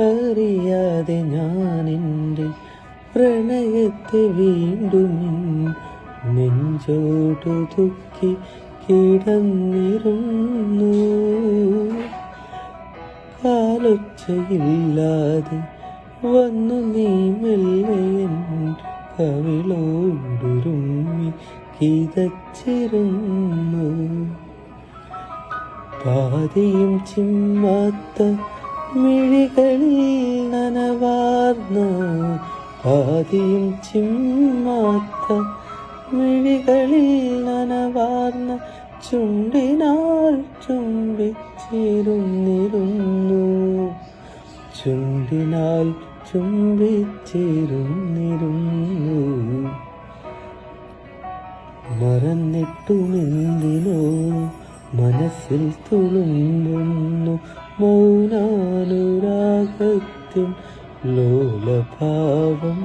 അറിയാതെ എന്റെ പ്രണയത്തെ വീണ്ടും നെഞ്ചോടു ദുഃഖി കിടന്നിരുന്നു. കാലൊച്ചയില്ലാതെ വന്നു നീ മെല്ലയൻ കവിളോടുരുമ്മി കിതച്ചിരുന്നു. പാതിയും ചിമ്മാത്ത മിഴികളിൽ നനവാർന്നു. പാതിയും ചിമ്മാത്ത മിഴികളിൽ നനവാർന്ന ചുണ്ടിനാൽ ചുംബിച്ചിരുന്നിരുന്നു. ചുണ്ടിനാൽ ചുംബിച്ചിരുന്നിരുന്നു. മറന്നിട്ടുമെന്തിനോ മനസ്സിൽ തുളുമ്പുന്നു. മൗനാനുരാഗത്തിൻ ലോലഭാവം.